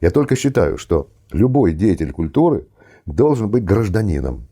Я только считаю, что любой деятель культуры должен быть гражданином.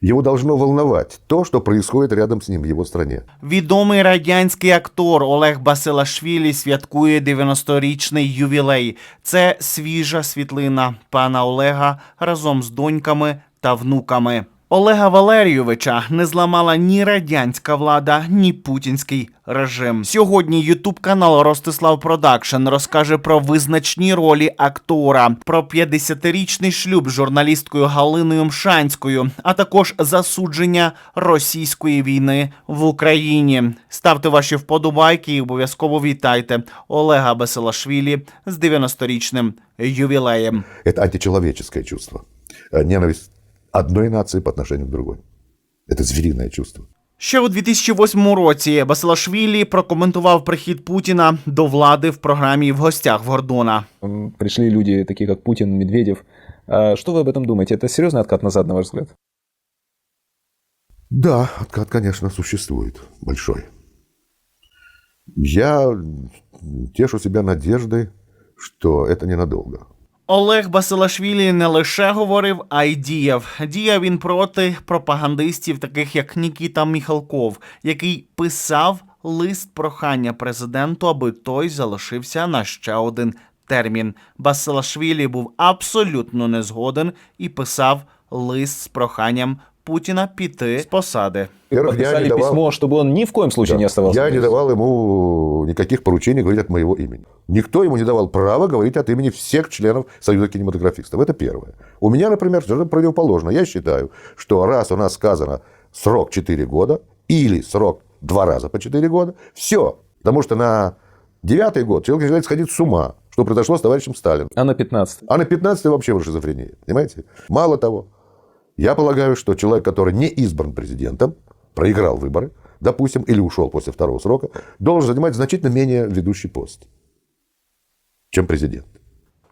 Его должно волновать то, что происходит рядом с ним в его стране. Відомий радянський актор Олег Басилашвілі святкує 90-річний ювілей. Це свіжа світлина пана Олега разом з доньками та внуками. Олега Валерійовича не зламала ні радянська влада, ні путінський режим. Сьогодні Ютуб канал Ростислав Продакшн розкаже про визначні ролі актора, про 50-річний шлюб з журналісткою Галиною Мшанською, а також засудження російської війни в Україні. Ставте ваші вподобайки і обов'язково вітайте Олега Басилашвілі з 90-річним ювілеєм. Это античеловеческое чувство. Э, Ненависть одной нации по отношению к другой. Это звериное чувство. Ще у 2008 році Басилашвілі прокоментував прихід Путіна до влади в програмі в гостях в Гордона. М, Пришли люди, такие как Путин, Медведев. А Что вы об этом думаете? Это серьезный откат назад, на ваш взгляд? Да, откат, конечно, существует большой. Я тешу себя надеждой, что это ненадолго. Олег Басилашвілі не лише говорив, а й діяв. Діяв він проти пропагандистів, таких як Нікіта Міхалков, який писав лист прохання президенту, аби той залишився на ще один термін. Басилашвілі був абсолютно не згоден і писав лист з проханням Путіна піти з посади. Во-первых, я Подписали не давал- письмо, чтобы он ни в коем случае Да. не оставался. Я не давал ему никаких поручений говорить от моего имени. Никто ему не давал права говорить от имени всех членов Союза кинематографистов. Это первое. У меня, например, совершенно противоположно. Я считаю, что раз у нас сказано срок 4 года или срок два раза по 4 года, все. Потому что на девятый год человек начинает сходить с ума, что произошло с товарищем Сталиным. А на 15 А на 15 вообще уже шизофрения. Понимаете? Мало того, я полагаю, что человек, который не избран президентом, проиграл выборы, допустим, или ушел после второго срока, должен занимать значительно менее ведущий пост, чем президент.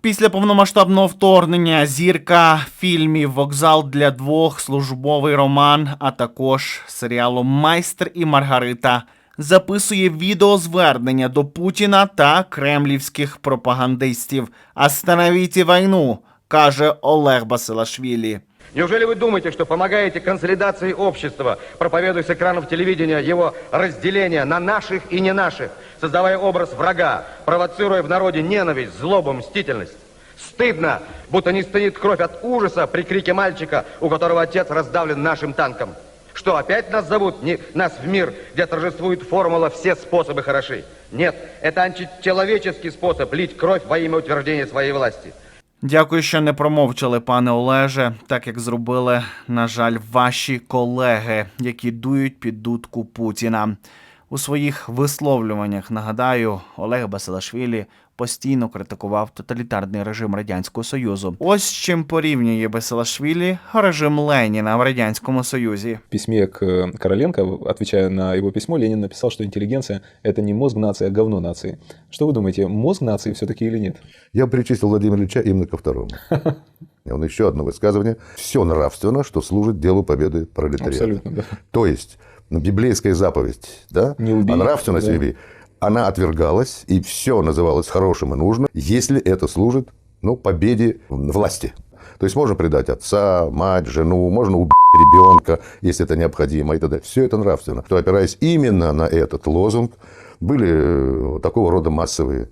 Після повномасштабного вторгнення зірка фільмів Вокзал для двох, службовий роман, а також серіалу Майстер і Маргарита записує відеозвернення до Путіна та кремлівських пропагандистів. «Остановіть війну, каже Олег Басилашвілі. Неужели вы думаете, что помогаете консолидации общества, проповедуя с экранов телевидения его разделение на наших и не наших, создавая образ врага, провоцируя в народе ненависть, злобу, мстительность? Стыдно, будто не стынет кровь от ужаса при крике мальчика, у которого отец раздавлен нашим танком. Что, опять нас зовут, не, нас в мир, где торжествует формула «все способы хороши»? Нет, это античеловеческий способ лить кровь во имя утверждения своей власти. Дякую, що не промовчали, пане Олеже, так як зробили, на жаль, ваші колеги, які дують під дудку Путіна. У своїх висловлюваннях нагадаю, Олег Басилашвілі постійно критикував тоталітарний режим радянського союзу. Ось з чим порівнює Басилашвілі режим Леніна в радянському союзі. в письме к э, Короленко, отвечая на его письмо, Ленин написал, что интеллигенция – это не мозг нации, а говно нации. Что вы думаете, мозг нации все-таки или нет? Я бы причислил Владимира Ильича именно ко второму. Он еще одно высказывание. Все нравственно, что служит делу победы пролетариата. Абсолютно, да. То есть ну, библейская заповедь, да, Не убей, о нравственности да. не убей, она отвергалась, и все называлось хорошим и нужным, если это служит ну, победе власти. То есть можно предать отца, мать, жену, можно убить ребенка, если это необходимо, и т.д. Все это нравственно. То опираясь именно на этот лозунг, были э, такого рода массовые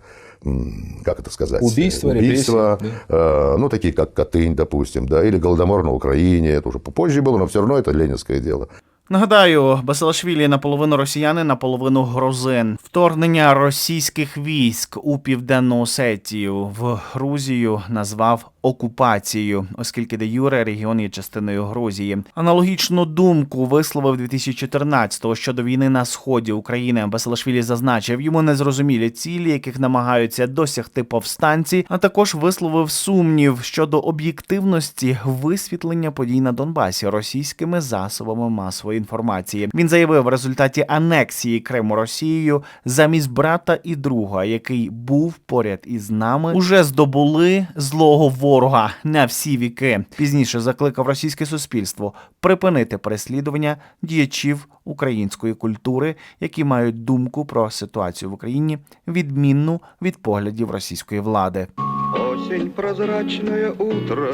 как это сказать? Убийства, Убийства, репрессии, э, ну, такие как Катынь, допустим, да, или Голодомор на Украине, это уже попозже было, но все равно это ленинское дело. Нагадаю, Басилашвілі наполовину росіяни, наполовину грузин. Вторгнення російських військ у південну Осетію в Грузію назвав окупацією, оскільки де Юре регіон є частиною Грузії. Аналогічну думку висловив 2014-го щодо війни на сході України. Басилашвілі зазначив, йому незрозумілі цілі, яких намагаються досягти повстанці, а також висловив сумнів щодо об'єктивності висвітлення подій на Донбасі російськими засобами масової інформації. Він заявив, в результаті анексії Криму Росією замість брата і друга, який був поряд із нами, уже здобули злого ворога на всі віки. Пізніше закликав російське суспільство припинити переслідування діячів української культури, які мають думку про ситуацію в Україні, відмінну від поглядів російської влади. Осень, прозрачное утро,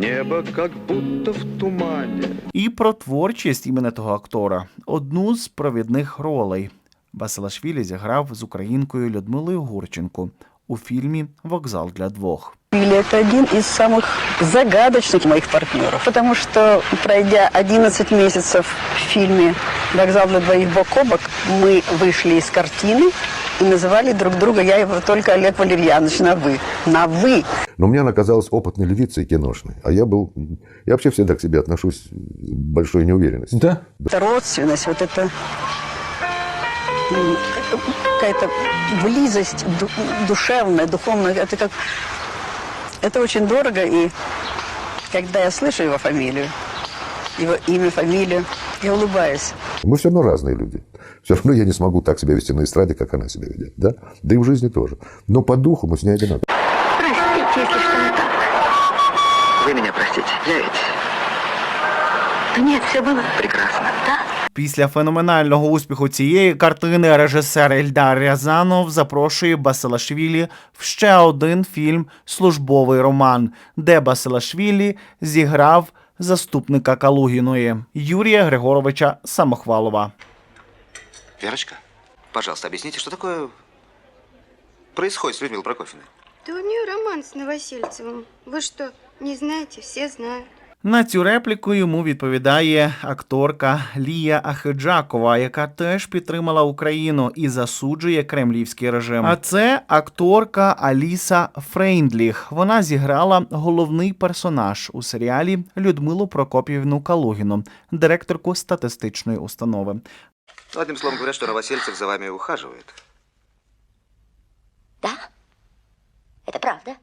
Небо как будто в тумане. І про творчість іменитого актора одну з провідних ролей Басилашвілі зіграв з українкою Людмилою Гурченко у фільмі Вокзал для двох. Или это один из самых загадочных моих партнеров. Потому что, пройдя 11 месяцев в фильме «Вокзал для двоих бок о бок», мы вышли из картины и называли друг друга, я его только Олег Валерьянович, на «вы». На «вы». Но мне она казалась опытной львицей киношной. А я был... Я вообще всегда к себе отношусь с большой неуверенностью. Да? Это родственность, вот это какая-то близость ду- душевная, духовная. Это как... Это очень дорого, и когда я слышу его фамилию, его имя, фамилию, я улыбаюсь. Мы все равно разные люди. Все равно я не смогу так себя вести на эстраде, как она себя ведет. Да? Да и в жизни тоже. Но по духу мы с ней одинаковы. Простите, если что не так. Вы меня простите. Я ведь Да нет, все было прекрасно. Да? Після феноменального успіху цієї картини режисер Ельдар Рязанов запрошує Басилашвілі в ще один фільм Службовий роман, де Басилашвілі зіграв заступника Калугіної Юрія Григоровича Самохвалова. Верочка, пожалуйста, объясните, что такое происходит с Людмилой Прокофьевной? Да у нее роман с Новосельцевым. Вы что, не знаете? Все знают. На цю репліку йому відповідає акторка Лія Ахеджакова, яка теж підтримала Україну і засуджує кремлівський режим. А це акторка Аліса Фрейндліх. Вона зіграла головний персонаж у серіалі Людмилу Прокопівну Калугіну, директорку статистичної установи. Одним словом говорят, что Новосельцев за вами ухаживает. Да? Это правда?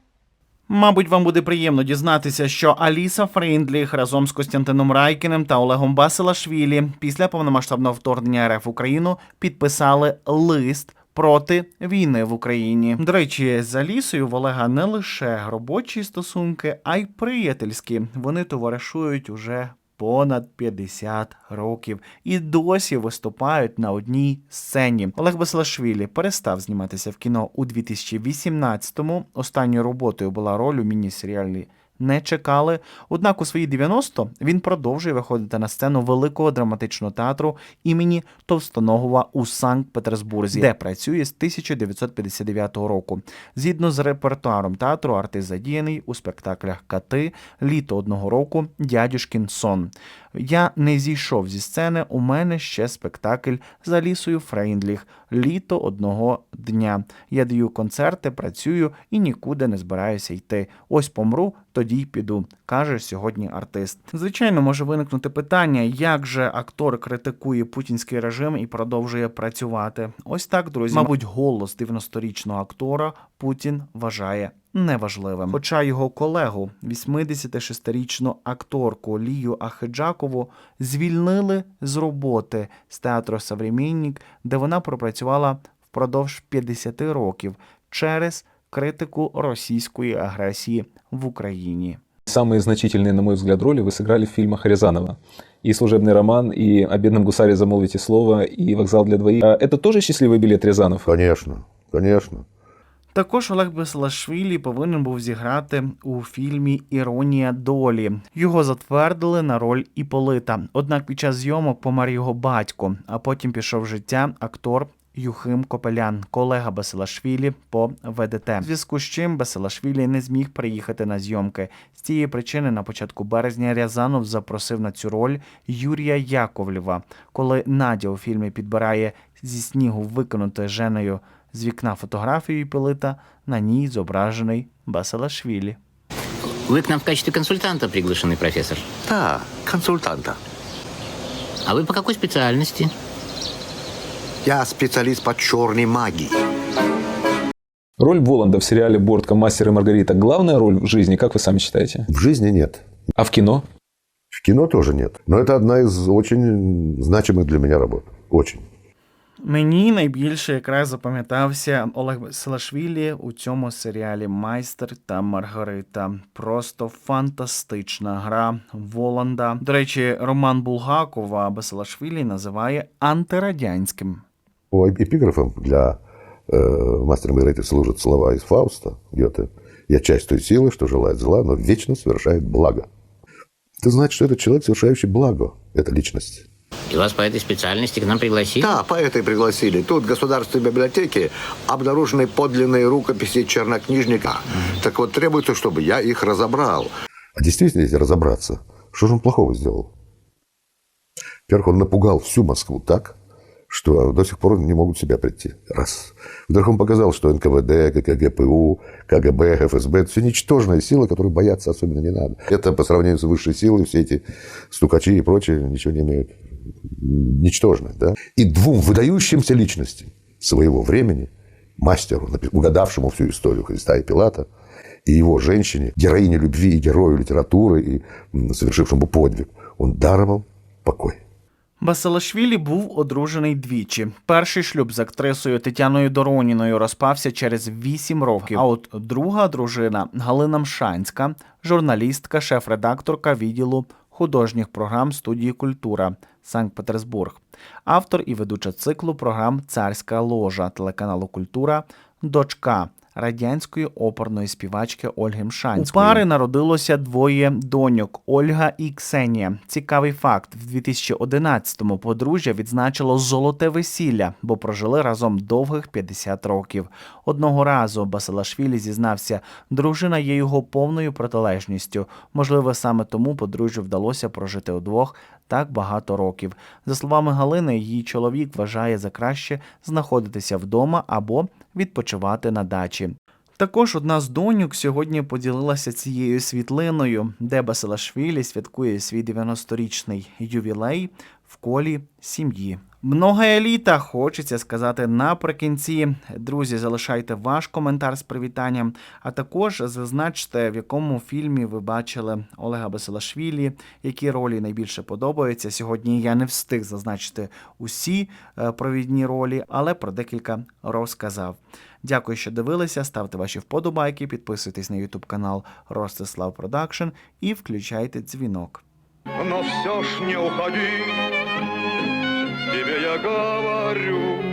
Мабуть, вам буде приємно дізнатися, що Аліса Фрейндліх разом з Костянтином Райкіним та Олегом Басилашвілі після повномасштабного вторгнення РФ в Україну підписали лист. Проти війни в Україні до речі, з Алісою в Олега не лише робочі стосунки, а й приятельські. Вони товаришують уже понад 50 років і досі виступають на одній сцені. Олег Басилашвілі перестав зніматися в кіно у 2018-му. Останньою роботою була роль у міні-серіалі не чекали. Однак у свої 90 він продовжує виходити на сцену великого драматичного театру імені Товстоногова у Санкт-Петербурзі, де працює з 1959 року. Згідно з репертуаром театру, артист задіяний у спектаклях Кати, літо одного року, Дядюшкін сон. Я не зійшов зі сцени. У мене ще спектакль з Алісою Фрейндліх літо одного дня. Я даю концерти, працюю і нікуди не збираюся йти. Ось помру, тоді й піду, каже сьогодні артист. Звичайно, може виникнути питання, як же актор критикує путінський режим і продовжує працювати. Ось так, друзі. Мабуть, голос 90-річного актора Путін вважає. Неважливим, хоча його колегу, 86-річну акторку Лію Ахеджакову, звільнили з роботи з театру «Современник», де вона пропрацювала впродовж 50 років через критику російської агресії в Україні. Самые значительные, на мой взгляд, роли вы сыграли в фильмах Рязанова. И «Служебный роман», и «О бедном гусаре замолвите слово», и «Вокзал для двоих». А Это тоже счастливый билет Рязанов? Конечно, конечно. Також Олег Беселашвілі повинен був зіграти у фільмі Іронія долі. Його затвердили на роль Іполита. Однак під час зйомок помер його батько, а потім пішов в життя актор. Юхим Копелян, колега Басилашвілі по ВДТ. В зв'язку з чим Басилашвілі не зміг приїхати на зйомки. З цієї причини на початку березня Рязанов запросив на цю роль Юрія Яковлєва. Коли Надя у фільмі підбирає зі снігу виконати женою з вікна фотографію Пилита, на ній зображений Басилашвілі. Вы к нам в качестве консультанта приглашены, профессор. Да, консультанта. А вы по какой специальности? Я специалист по черной магии. Роль Воланда в сериале «Бортка. Мастер и Маргарита» – главная роль в жизни, как вы сами считаете? В жизни нет. А в кино? В кино тоже нет. Но это одна из очень значимых для меня работ. Очень. Мені найбільше якраз запам'ятався Олег Селашвілі у цьому серіалі Майстер та Маргарита. Просто фантастична гра Воланда. До речі, Роман Булгакова Басилашвілі називає антирадянським. Эпиграфом для э, мастера Маргариты служат слова из Фауста Гёте. Я часть той силы, что желает зла, но вечно совершает благо. Это значит, что это человек, совершающий благо. Это личность. И вас по этой специальности к нам пригласили? Да, поэты пригласили. Тут в Государственной библиотеке обнаружены подлинные рукописи чернокнижника. Так вот, требуется, чтобы я их разобрал. А действительно, если разобраться, что же он плохого сделал? Во-первых, он напугал всю Москву так, что до сих пор не могут себя прийти. Раз. Во-вторых, он показал, что НКВД, КГПУ, КГБ, ФСБ – это все ничтожные силы, которые бояться особенно не надо. Это по сравнению с высшей силой, все эти стукачи и прочее ничего не имеют. Ничтожные, да? И двум выдающимся личностям своего времени, мастеру, угадавшему всю историю Христа и Пилата, и его женщине, героине любви и герою литературы, и совершившему подвиг, он даровал покой. Басилашвілі був одружений двічі. Перший шлюб з актрисою Тетяною Дороніною розпався через 8 років. А от друга дружина Галина Мшанська, журналістка, шеф-редакторка відділу художніх програм студії Культура Санкт-Петербург, автор і ведуча циклу програм Царська ложа телеканалу Культура, дочка радянської оперної співачки Ольги Мшанської. У пари народилося двоє доньок Ольга і Ксенія. Цікавий факт: в 2011-му подружжя відзначило золоте весілля, бо прожили разом довгих 50 років. Одного разу Басилашвілі зізнався, дружина є його повною протилежністю. Можливо, саме тому подружжю вдалося прожити удвох так багато років. За словами Галини, її чоловік вважає за краще знаходитися вдома або відпочивати на дачі. Також одна з доньок сьогодні поділилася цією світлиною, де Басилашвілі святкує свій 90-річний ювілей в колі сім'ї. Много еліта, хочеться сказати наприкінці. Друзі, залишайте ваш коментар з привітанням, а також зазначте, в якому фільмі ви бачили Олега Басилашвілі, які ролі найбільше подобаються. Сьогодні я не встиг зазначити усі е, провідні ролі, але про декілька розказав. Дякую, що дивилися. Ставте ваші вподобайки, підписуйтесь на YouTube канал Ростислав Продакшн і включайте дзвінок. Но все ж не уходи, тебе я говорю.